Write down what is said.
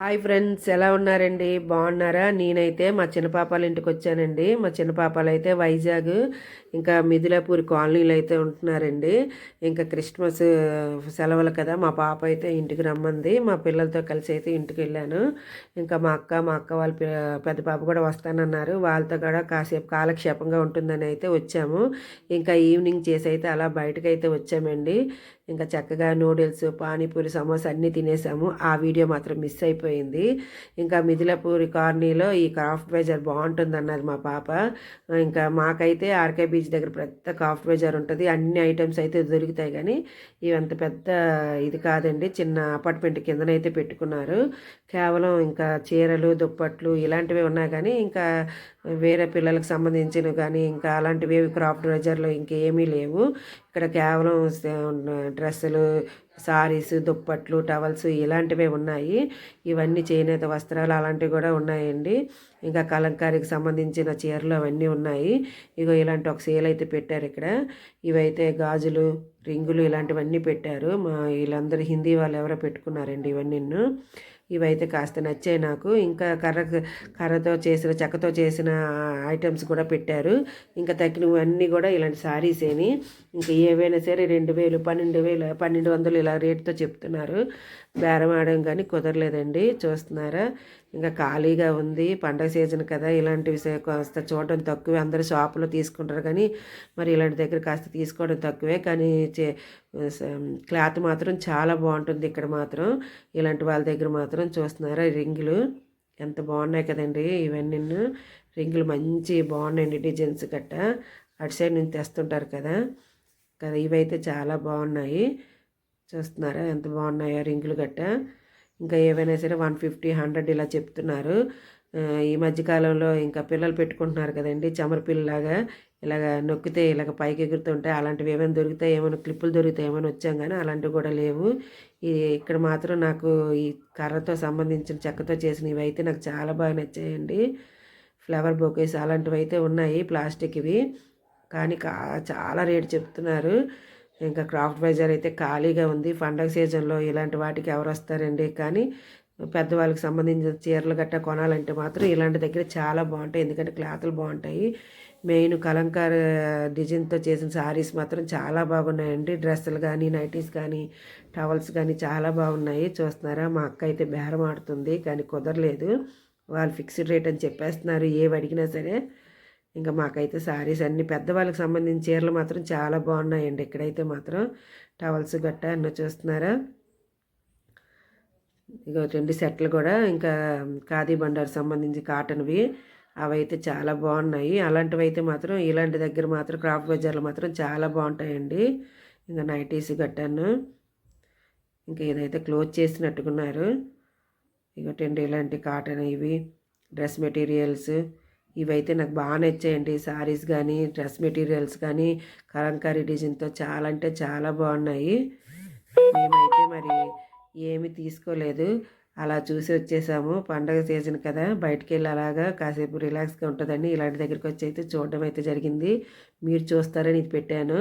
Hi friends ఎలా ఉన్నారండి? బాగున్నారా? నేనైతే మా చిన్నపాపాల ఇంటికి వచ్చానండి. మా చిన్నపాపాలు అయితే వైజాగ్ ఇంకా మిథులాపూర్ కాలనీలు అయితే ఉంటున్నారండి. ఇంకా క్రిస్మస్ సెలవులు కదా మా పాప అయితే ఇంటికి రమ్మంది. మా పిల్లలతో కలిసి అయితే ఇంటికి వెళ్ళాను. ఇంకా మా అక్క మా అక్క వాళ్ళ పెద్ద పాప కూడా వస్తానన్నారు. వాళ్ళతో కూడా కాసేపు కాలక్షేపంగా ఉంటుందని అయితే వచ్చాము. ఇంకా ఈవినింగ్ చేసి అయితే అలా బయటకు అయితే వచ్చామండి. ఇంకా చక్కగా నూడిల్స్ పానీపూరి సమోసా అన్నీ తినేసాము. ఆ వీడియో మాత్రం మిస్ అయిపోయింది ఇంకా మిథిలాపూరి కార్నీలో ఈ క్రాఫ్ట్ బజార్ బాగుంటుంది అన్నది మా పాప. ఇంకా మాకైతే ఆర్కే బీచ్ దగ్గర పెద్ద క్రాఫ్ట్ బజార్ ఉంటుంది. అన్ని ఐటమ్స్ అయితే దొరుకుతాయి కానీ ఇవంత పెద్ద ఇది కాదండి. చిన్న అపార్ట్మెంట్ కిందనైతే పెట్టుకున్నారు. కేవలం ఇంకా చీరలు దుప్పట్లు ఇలాంటివి ఉన్నాయి కానీ ఇంకా వేరే పిల్లలకు సంబంధించినవి కానీ ఇంకా అలాంటివి ఏవి క్రాఫ్ట్ బజార్లో ఇంకేమీ లేవు. ఇక్కడ కేవలం డ్రెస్సులు సారీస్ దుప్పట్లు టవల్స్ ఇలాంటివే ఉన్నాయి. ఇవన్నీ చేనేత వస్త్రాలు అలాంటివి కూడా ఉన్నాయండి. ఇంకా కలంకారీకి సంబంధించిన చీరలు అవన్నీ ఉన్నాయి. ఇగో ఇలాంటి ఒక సేల్ అయితే పెట్టారు ఇక్కడ. ఇవైతే గాజులు రింగులు ఇలాంటివన్నీ పెట్టారు. మా వీళ్ళందరూ హిందీ వాళ్ళు ఎవరో పెట్టుకున్నారండి ఇవన్నీ. ఇవైతే కాస్త నచ్చాయి నాకు. ఇంకా కర్ర కర్రతో చేసిన చెక్కతో చేసిన ఐటమ్స్ కూడా పెట్టారు. ఇంకా తగ్గినవన్నీ కూడా ఇలాంటి శారీస్ ఏమి. ఇంకా ఏవైనా సరే రెండు వేలు పన్నెండు వేలు పన్నెండు వందలు ఇలా రేటుతో చెప్తున్నారు. బేరం ఆడడం కానీ కుదరలేదండి. చూస్తున్నారా? ఇంకా ఖాళీగా ఉంది. పండగ సీజన్ కదా. ఇలాంటివి కాస్త చూడడం తక్కువే. అందరూ షాపులో తీసుకుంటారు కానీ మరి ఇలాంటి దగ్గర కాస్త తీసుకోవడం తక్కువే. కానీ చే క్లాత్ మాత్రం చాలా బాగుంటుంది ఇక్కడ మాత్రం. ఇలాంటి వాళ్ళ దగ్గర మాత్రం చూస్తున్నారా రింగులు? ఎంత బాగున్నాయి కదండి ఇవన్నీ రింగులు మంచి బాగున్నాయండి డిజైన్స్ గట్ట. అటు సైడ్ నుంచి తెస్తుంటారు కదా. కదా ఇవైతే చాలా బాగున్నాయి. చూస్తున్నారా ఎంత బాగున్నాయో రింగులు గట్ట. ఇంకా ఏవైనా సరే వన్ ఫిఫ్టీ హండ్రెడ్ ఇలా చెప్తున్నారు. ఈ మధ్యకాలంలో ఇంకా పిల్లలు పెట్టుకుంటున్నారు కదండి. చమర పిల్లలాగా ఇలాగ నొక్కితే ఇలాగ పైకి ఎగురుతుంటాయి అలాంటివి ఏమైనా దొరుకుతాయి ఏమైనా క్లిప్పులు దొరుకుతాయి ఏమైనా వచ్చాం కానీ అలాంటివి కూడా లేవు. ఈ ఇక్కడ మాత్రం నాకు ఈ కర్రతో సంబంధించిన చెక్కతో చేసినవి అయితే నాకు చాలా బాగా నచ్చాయండి. ఫ్లవర్ బొకేస్ అలాంటివి అయితే ఉన్నాయి ప్లాస్టిక్వి కానీ కా చాలా రేటు చెప్తున్నారు. ఇంకా క్రాఫ్ట్ బజార్ అయితే ఖాళీగా ఉంది. పండగ సీజన్లో ఇలాంటి వాటికి ఎవరు వస్తారండి? కానీ పెద్దవాళ్ళకి సంబంధించిన చీరలు గట్టా కొనాలంటే మాత్రం ఇలాంటి దగ్గర చాలా బాగుంటాయి. ఎందుకంటే క్లాతులు బాగుంటాయి. మెయిన్ కలంకార డిజైన్తో చేసిన సారీస్ మాత్రం చాలా బాగున్నాయండి. డ్రెస్సులు కానీ నైటీస్ కానీ టవల్స్ కానీ చాలా బాగున్నాయి. చూస్తున్నారా? మా అక్క అయితే బేరం ఆడుతుంది కానీ కుదరలేదు. వాళ్ళు ఫిక్స్డ్ రేట్ అని చెప్పేస్తున్నారు. ఏవి అడిగినా సరే ఇంకా మాకైతే సారీస్ అన్ని పెద్దవాళ్ళకి సంబంధించిన చీరలు మాత్రం చాలా బాగున్నాయండి. ఇక్కడైతే మాత్రం టవల్స్ గట్ట అన్న చూస్తున్నారా? ఇక రెండు సెట్లు కూడా ఇంకా ఖాదీ బండారు సంబంధించి కాటన్వి. అవి అయితే చాలా బాగున్నాయి. అలాంటివి అయితే మాత్రం ఇలాంటి దగ్గర మాత్రం క్రాఫ్ట్ బజార్లో మాత్రం చాలా బాగుంటాయండి. ఇంకా నైటీస్ గట్టాను. ఇంకా ఇదైతే క్లోజ్ చేసినట్టుకున్నారు. ఇగోటండి ఇలాంటి కాటన్ ఇవి డ్రెస్ మెటీరియల్స్. ఇవైతే నాకు బాగా నచ్చాయండి. సారీస్ కానీ డ్రెస్ మెటీరియల్స్ కానీ కలంకారీ డిజైన్తో చాలా అంటే చాలా బాగున్నాయి. మేమైతే మరి ఏమి తీసుకోలేదు. అలా చూసి వచ్చేసాము. పండగ సీజన్ కదా బయటికి వెళ్ళి అలాగా కాసేపు రిలాక్స్గా ఉంటుందని ఇలాంటి దగ్గరికి వచ్చి అయితే చూడడం అయితే జరిగింది. మీరు చూస్తారని ఇది పెట్టాను.